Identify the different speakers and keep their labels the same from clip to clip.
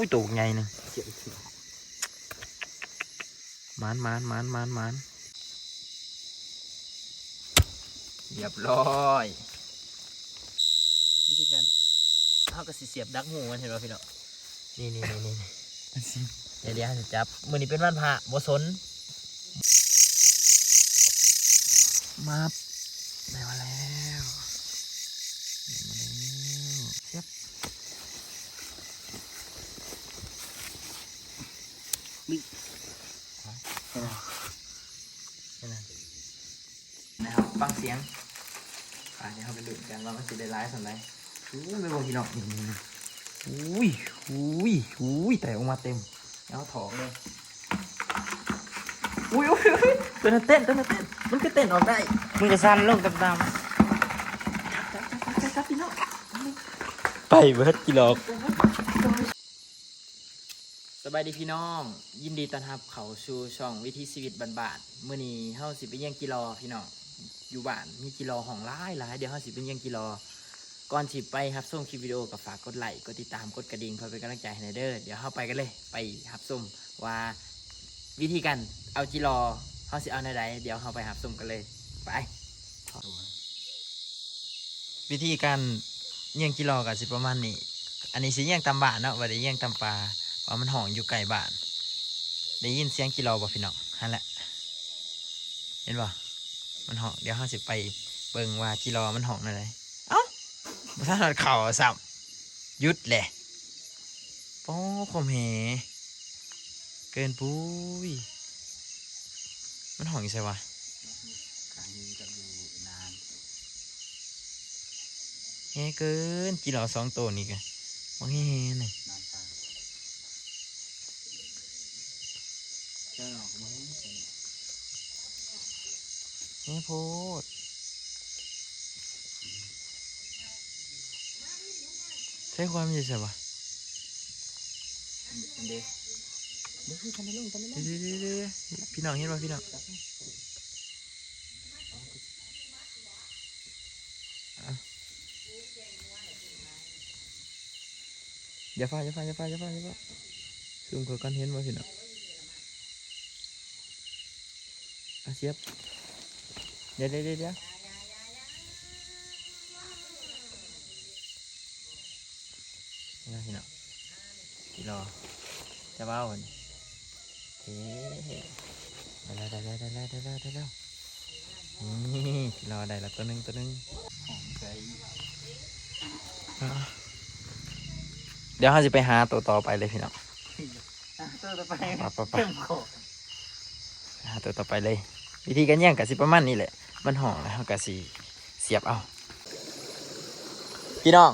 Speaker 1: อุ้ยตัวใหญ่หนึ่ง
Speaker 2: เสียบเสียบ
Speaker 1: มานมานมานมานมานเรียบร้อยวิธีการเขาก็สิเสียบดักหูมันเห็นป่ะพี่เนาะนี่นี่นี่นี่
Speaker 2: อันสิ
Speaker 1: เดี๋ยวเดี๋ยวจะจับมือนี้เป็นวันพระบ่สนมาบได้มาแล้วได้มาแล้วเทียบนี่นะนะครับ ฟังเสียงอะเดี๋ยวเราไปดูกันว่ามันจะได้ร้ายสันไหนอู้ไม่บอกพี่น้องนี่นี่นี่อุ้ยอุ้ยอุ้ยแต่ออกมาเต็มแล้วถองเลยอุ้ยอุ้ยอุ้ยตัวนั้นเต้นตัวนั้นเต้นมันก็เต้นออกได้
Speaker 2: มึงก็สั่นลงตาม
Speaker 1: จับจับจับพี่น้องไปเบิร์ดกิโลสบายดีพี่น้อง ยินดีต้อนรับเขาสู่ช่องวิถีชีวิตบานๆมื้อนี้เฮาสิไปเยี่ยงกิโลพี่น้อง อยู่บ้าน มีกิโลห้องหลายหลายเดี๋ยวเฮาสิไปเยี่ยงกิโลก่อนสิไปครับส่งคลิปวิดีโอกับฝากกดไลค์กดติดตามกดกระดิ่งเพื่อเป็นกำลังใจให้หน่อยเด้อเดี๋ยวเฮาไปกันเลยไปครับส้มว่าวิธีการเอาจิรอเขาสิเอาในใดเดี๋ยวเขาไปหับสุ่มกันเลยไปวิธีการเยี่ยงจิรอกับสิประมาณนี้ อันนี้สิเยี่ยงตำบานเนาะว่าได้เยี่ยงตำปลาว่ามันห้องอยู่ไกลบ้าน ได้ยินเสียงจิรอบ่พี่น้องฮันแหละเห็นบ่ มันห้องเดี๋ยวเขาสิไปเบิ่งว่าจิรอมันห้องในใดเอ้าบ่ทันหัดเข่าซ้ำหยุดแหละโป้คมเหเกินปุ้ยมันห่องอยู่ใช่วะ
Speaker 2: ๆการยืนกับอยู่นาน
Speaker 1: แง่เกินจีเหล่าสองตัวนี่กันว่าแง่หนึ่ง
Speaker 2: นานตาเจ้าหรอกมึง
Speaker 1: แง่โพดใช้ความอยู่ใช่วะ
Speaker 2: เด็กเด็กคือทำไมลงทำไมลง
Speaker 1: เดี๋ยวเดี๋ยวเดี๋ยวเดี๋ยวพี่น้องเห็นป่ะพี่น้องอย่าฟ้าอย่าฟ้าอย่าฟ้าอย่าฟ้าอย่าฟ้าซูมเขากันเห็นป่ะพี่น้องอะเสียบเดี๋ยวเดี๋ยวเดี๋ยวเนี่นะพี่น้องพี่รอจะเบ้าคนเฮ้ได้แล้วได้แล้วได้แล้วได้แล้วได้แล้วนี่พี่รอได้แล้วตัวหนึงตัวนึง
Speaker 2: หอมใจ
Speaker 1: เดี๋ยวเราจะไปหาตัวต่อไปเลยพี่น้อง
Speaker 2: อะตัวต่อไป
Speaker 1: ไปไปหาตัวต่อไปเลย วิธีการแย่งกะสิประมาณนี้แหละ มันห่อแล้วเรากะสิเสียบเอา พี่น้อง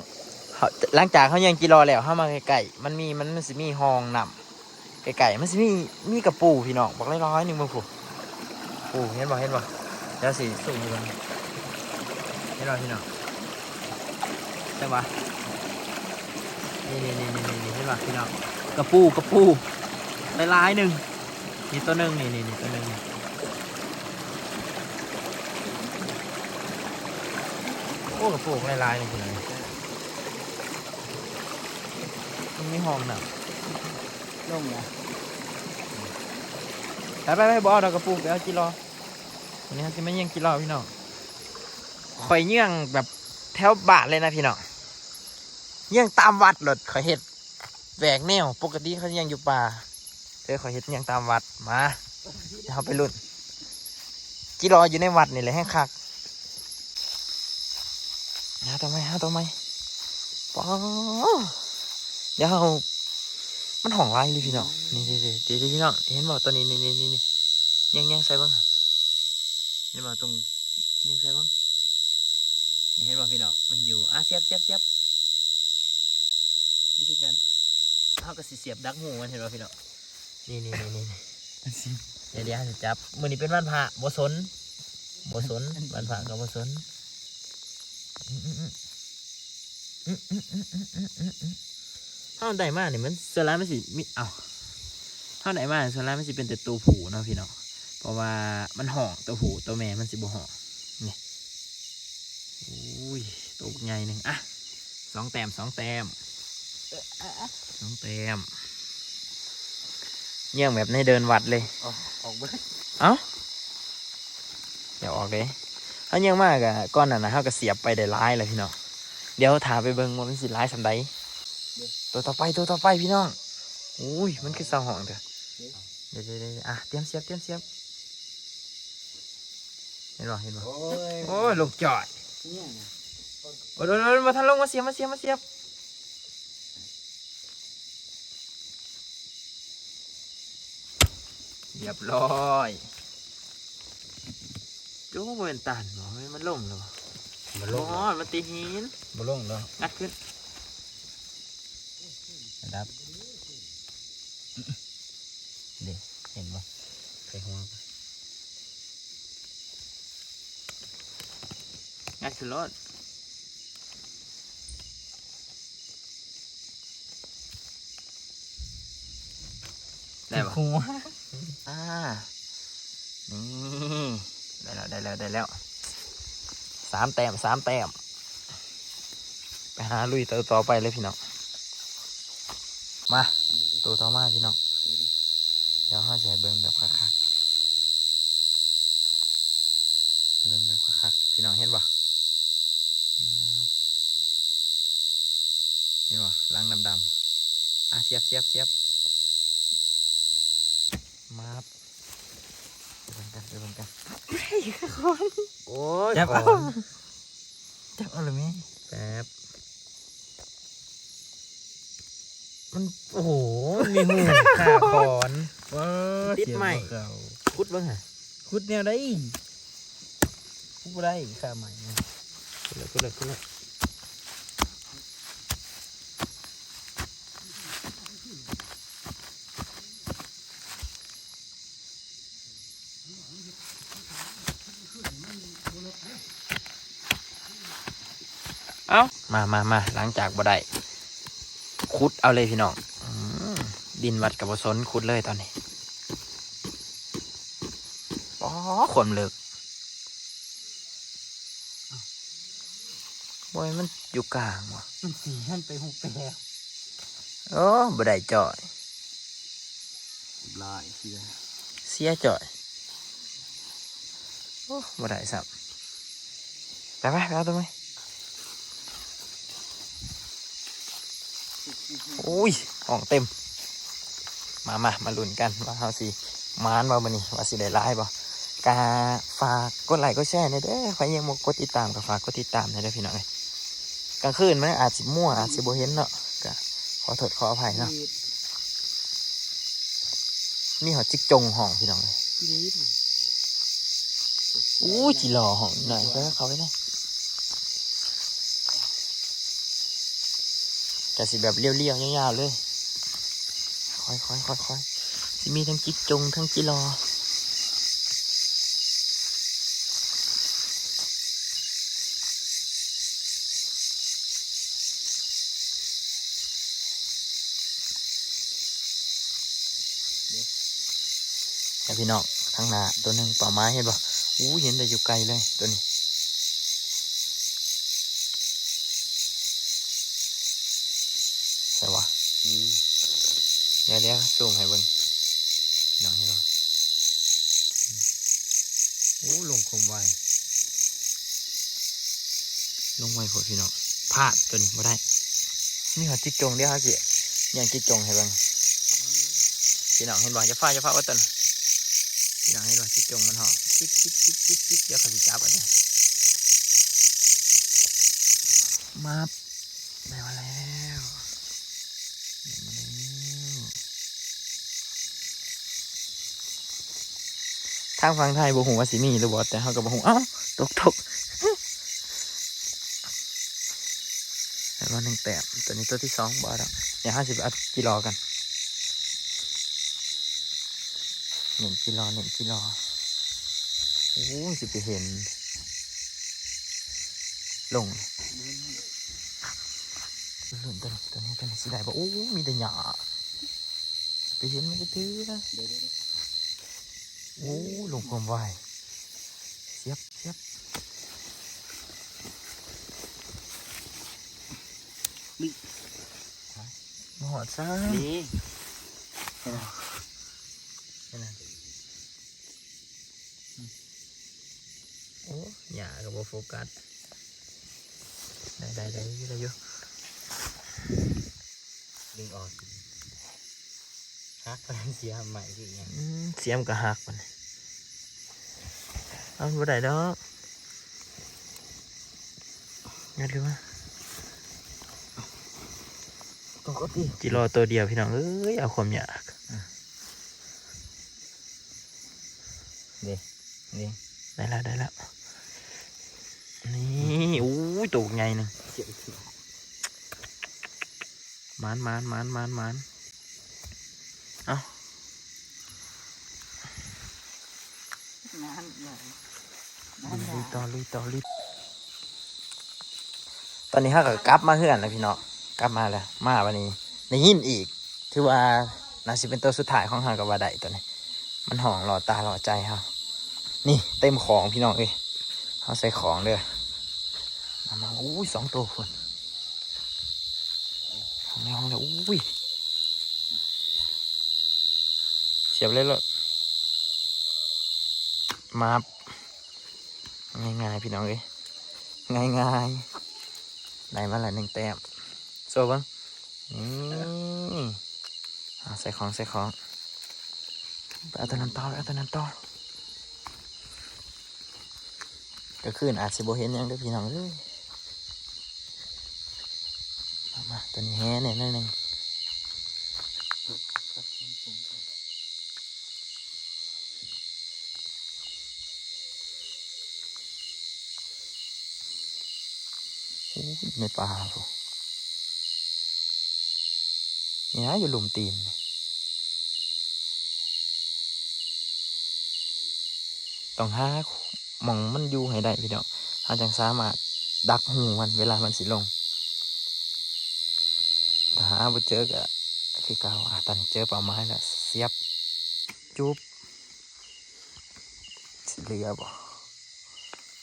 Speaker 1: เขาหลังจากเขาย่างกิโลแล้วเข้ามาไก่ๆมันมีมันมันสิมีห้องนำไก่ๆมันสิมีมีกระปูพี่น้องบอกเลยร้อยหนึ่งมึงผูปูเห็นบ่เห็นบ่เดี๋ยวสิสูงอยู่ตรงนี้เห็นบ่พี่น้องใช่ปะนี่นี่นี่นี่นี่เห็นบ่พี่น้องกระปูกระปูหลายๆหนึ่งนี่ตัวหนึ่งนี่นี่นี่ตัวหนึ่ง โอ้กระปุกลายลายๆนี่คืออะไรมันไม่ห้องน่ะ
Speaker 2: ลงนะ
Speaker 1: ไปไปไปบเอกดอกกระปุกไปเอากิโลวันนี้จะไม่เยี่ยงกิโลพี่น้องข่อยเยี่ยงแบบแถวบาทเลยนะพี่น้องเยี่ยงตามวัดหลดข่อยเห็ดแหวกแนว ปกติเขาเยี่ยงอยู่ป่าเจอข่อยเห็ดเยี่ยงตามวัดมาเดี๋ยวเราไปรุ่นกิโลอยู่ในวัดนี่แหละให้คัก หาทำไมหาทำไมป้าเดี๋ยวเรามันห่องไรเลยพี่น้องนี่เดี๋ยวเดี๋ยวเดี๋ยวพี่น้องเห็นบ่ตัวนี้นี่นี่นี่นี่ยังยังใส่บ้างเห็นบ่ตรงยังใส่บ้างนี่เห็นบ่พี่น้องมันอยู่อะเสียบเสียบเสียบวิธีการเขาก็สิเสียบดักหูมันเห็นบ่พี่น้องนี่นี่นี่นี่นี่
Speaker 2: อันสิ
Speaker 1: เดี๋ยวเดี๋ยวจะจับมือนี้เป็นวันพระบ่สนบ่สนวันพระก็บ่สน เท่าได้มากเนี่ยมันส่วนร้ามันสิมีเอ้าเท่าไหนมากส่วนร้ามันสิเป็นแต่ตัวผูเนาะพี่เนาะเพราะว่ามันห่องตัวผูตัวแม่มันสิบ่ห่องนี่อุ้ยตัวใหญ่หนึ่งอะสองแต้มสองแต้มน้องเต็มเยี่ยงแบบในเดินวัดเลย
Speaker 2: ออกเบิ้
Speaker 1: เอ้าเดี๋ยวออกเลย เขาเยี่ยงมากอะก้อนนั้นนะเขาก็เสียบไปได้ร้ายเลยพี่น้องเดี๋ยวถามไปเบิ่งว่ามันสิร้ายสันใดตัวต่อไปตัวต่อไปพี่น้องอุ้ยมันคือเสาห้องเถอะเดี๋ยวเดี๋ยวเดี๋ยวอะเตรียมเสียบเตรียมเสียบเห็นบ่เห็นบ่
Speaker 2: โอ้ย
Speaker 1: โอ้ยลงจอด
Speaker 2: เนี่ยนะ
Speaker 1: โอ้ยโดนโดนมาทันลงมาเสียบมาเสียบมาเสียบเรียบร้อย จู้บเป็นตันหรอมันล่มเหรอ
Speaker 2: มา
Speaker 1: โอ้ยมันตีหิน
Speaker 2: มาลงแล้ว
Speaker 1: งัดขึ้น
Speaker 2: ดับเด็กเห็นปะใส่หัวปะ
Speaker 1: งัดขึ้นรถได้ปะ
Speaker 2: หัว
Speaker 1: อ่านี่ได้ แล้วได้แล้วได้แล้วสามแต้มสามแต้มไปหาลุยตัวต่อไปเลยพี่น้องมาตัวต่อมาพี่น้องเดี๋ยวห้าใส่เบิ้งแบบคักๆเบิ้งแบบคักๆพี่น้องเห็นปะเห็นปะล้างดำๆอะเสียบเสียบเสียบมาบเดี๋ยวเบิ่งกันเดี๋ยวเบิ่งกัน โอ้ย
Speaker 2: จับ
Speaker 1: ข
Speaker 2: เอา
Speaker 1: อน
Speaker 2: จับเอาเลยมั้ย
Speaker 1: แป๊บมันโอ้โหมีหูขาคอน
Speaker 2: ว้า
Speaker 1: ติดไหม
Speaker 2: เก่า
Speaker 1: คุดเบ้างฮะ
Speaker 2: คุดแนวได้คุดบ่ได้ข้าใหม่นะ
Speaker 1: คุดเลยคุดเลยคุดเลย เอามามามาหลังจากบ่ได้คุดเอาเลยพี่น้องอืมดินวัดกับบสนคุดเลยตอนนี้อ๋อขวมเลิกบอยมันอยู่กลางวะ
Speaker 2: มันสีหันไปหูแปร
Speaker 1: โอ้บ่ได้จ่อย
Speaker 2: ลายเสีย
Speaker 1: เสียจ่อยโอ้บ่ได้สับไปไปไปเอาตัวไหม อ้ยห้องเต็ม มามามาลุ้นกันว่าเฮาสิมานบ่มื้อนี้ว่าสิได้หลายบ่กาฝากกดไลค์กดแชร์หน่อยเด้อใครยังบ่กดติดตามก็ฝากกดติดตามหน่อยเด้อพี่น้องเอ้ยกลางคืนมันอาจสิมั่วอาจสิบ่เห็นเนาะก็ขอโทษขออภัยเนาะมีหอจิกจงห้องพี่น้องเอ้ย
Speaker 2: กรี๊ด
Speaker 1: อู้จีหล่อหอมหน่อยก็เขาไว้หน่อย แต่สิแบบเลี้ยวๆยาวๆเลยค่อยๆค่อยๆสิมีทั้งจิกจงทั้งจีรอแต่พี่น้องข้งหน้าตัวหนึ่งป่าไม้เห็นปะอู้เห็นแต่อยู่ไกลเลยตัวนี้ ใช่ปะ
Speaker 2: อืม
Speaker 1: เดี๋ยวเดี๋ยวซูมให้เบิ่งน้องเห็นปะอู้ลงคมไวลงไวโพดพี่น้องพลาดตัวนี้ไม่ได้มีหัวจิกจงเดี๋ยวเขาสิยังจิกจงให้เบิ่งพี่น้องเห็นบ่จะฟ้าจะฟ้าว่าต้นพี่น้องเห็นบ่จิกจงมันหอมจิกจิกจิกจิกจิกเดี๋ยวเขาสิจับอันนี้มาบได้มาแล้วได้มาแล้วทางฝั่งไทยบ่หูว่าสิมีหรือบ่แต่เขาก็บ่หูเอ้าตกตกแล้วหนึ่งแต้มตัวนี้ตัวที่สองบอดอะเดี๋ยวห้าสิบอัดกิโลกันหนึ่งกิโลหนึ่งกิโลโอ้ยสิไปเห็น ลงลุ่นตัวนี้ตัวนี้ตัวนี้สิได้ปะโอ้ มีแต่หยาไปเห็นมันจะถือนะ
Speaker 2: เดี๋ยวเดี๋ยวเดี๋ยว
Speaker 1: โอ้ยลงความไวเสียบเสียบมาหอดซ้
Speaker 2: ดีำ
Speaker 1: นี่นะโอ้หยากับโบโฟกัสได้ได้ได้ได้ได้อยู่
Speaker 2: ดึงออกฮักมันเสียใหม่ที่ยัง
Speaker 1: อืมเสียมนก็หักมันเอาบ่ได้ดอกงัดดูมา
Speaker 2: ปกติ
Speaker 1: จิรอตัวเดียวพี่น้องเอ้ยเอาความอยาก
Speaker 2: นี่นี่
Speaker 1: ได้แล้วได้แล้วนี่อู้ยตูกไงหนึ่ง
Speaker 2: เสียบเสียบ
Speaker 1: มานมานมานมานมาน เอา
Speaker 2: น้ำใหญ่
Speaker 1: ลุยต่อลุยต่อลุยตอนนี้ข้าก็กลับมาเฮือนแล้วพี่น้องกลับมาแล้ว มาวันนี้ในยินอีก ถือว่าน่าสิเป็นตัวสุดท้ายของเฮากับว่าได้ตัวนี้ มันห่องหล่อตาหล่อใจเฮานี่เต็มของพี่น้องเอ้ยเฮาใส่ของเด้อมามาอุ้ยสองตัวคนห้องในห้องเลยอุ้ย เสียบเลยเลยมาง่ายๆพี่น้องเอ้ยง่ายๆได้มาหละหนึ่งแต้มโซ่บ้างนี่อ่าใส่ของใส่ของไปเอาตัวนั้นต่อไปเอาตัวนั้นต่อก็คืนอาจสิบเห็นยังเด้อพี่น้องเอ้ยมาตัวนี้แฮ่เนี่ยนิดนึงโอ้ย ในป่าพวกเนี่ยอยู่หลุมตีนนี่ต้องหาหมองมันอยู่ให้ได้พี่น้องเราจังสามารถดักหูมันเวลามันสิลงถ้าหาบ่เจอก็คือเก่าอะตอนนี้เจอเป่าไม้แล้วเสียบจุ๊บสิเหลือบ่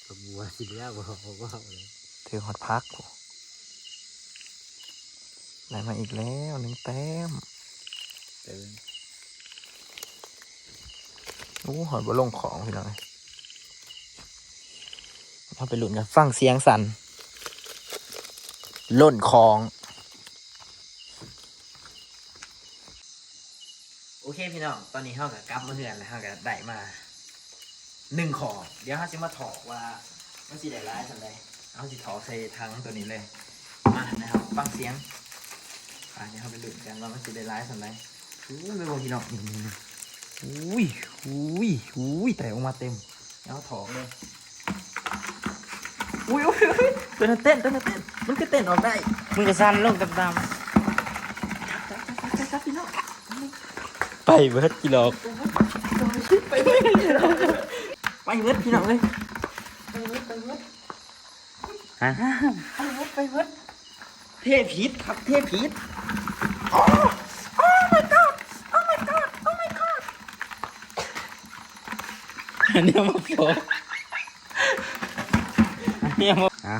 Speaker 2: กระบัวสิแล้วบอกว่าเลย
Speaker 1: ถือหอดพักบ่ ได้มาอีกแล้วหนึ่งแต้ม
Speaker 2: เติม
Speaker 1: โอ้หอดบ่ลงของพี่น้องเอาไปหลุนกันฟังเสียงสั่นหล่นของ โอเคพี่น้อง ตอนนี้เฮากับกลับมาเฮือนแล้วเฮากับได้มาหนึ่งของ เดี๋ยวเฮาจะมาถอกว่ามันสิได้ร้ายสันใดเฮาสิถอกใส่ทั้งตัวนี้เลย มานะครับ ฟังเสียงอ่า เดี๋ยวเฮาไปลุ้นกันว่ามันสิได้ร้ายสันใดอู้ยไปบอกพี่น้องอุ้ยอุ้ยอุ้ยแต่ออกมาเต็มเดี๋ยวเฮาถอกเลยอุ้ยอุ้ยตัวนั้นเต้นตัวนั้นเต้นมันก็เต้นออกได้
Speaker 2: มึงจะสั่นลงดำ
Speaker 1: จับจับพี่น้องไปเบิดกิโลไปเบิดไปเบิดพี่น้องเลยไปเบิดไปเบิด
Speaker 2: ฮะ
Speaker 1: ไปเบิดไปเบิด เทพีดครับเทพีด
Speaker 2: อันนี้มาโผล่อันนี้มาอะ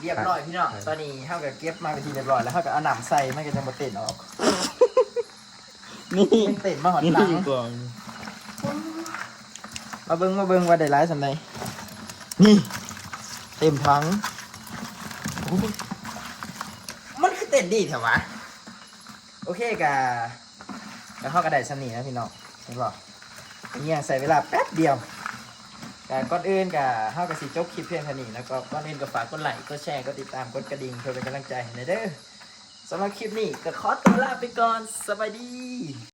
Speaker 1: เรียบร้อยพี่น้อง ตอนนี้เท่ากับเก็บมาเป็นทีเรียบร้อยแล้วเท่ากับเอาหนำใส่ไม่ก็จะมาเต้นออก
Speaker 2: นี่
Speaker 1: เป็นต้นมาหอด
Speaker 2: นี่
Speaker 1: หลังมาเบิ้งมาเบิ้งว่าได้ร้ายสันใดนี่ เต็มทั้ง โอ้ยมันคือเต้นดีแถวะ โอเคกะแล้วเขาก็ได้สนีนะพี่น้องเห็นบ่เนี่ยใส่เวลาแป๊บเดียวกะก่อนอื่นกะเฮาก็สิจบคลิปเพียงเท่านี้แล้วก็ก่อนอื่นก็ฝากกดไลค์กดแชร์กดติดตามกดกระดิ่งเพื่อเป็นกำลังใจให้หน่อยเด้อสำหรับคลิปนี้ก็ขอตัวลาไปก่อนสบายดี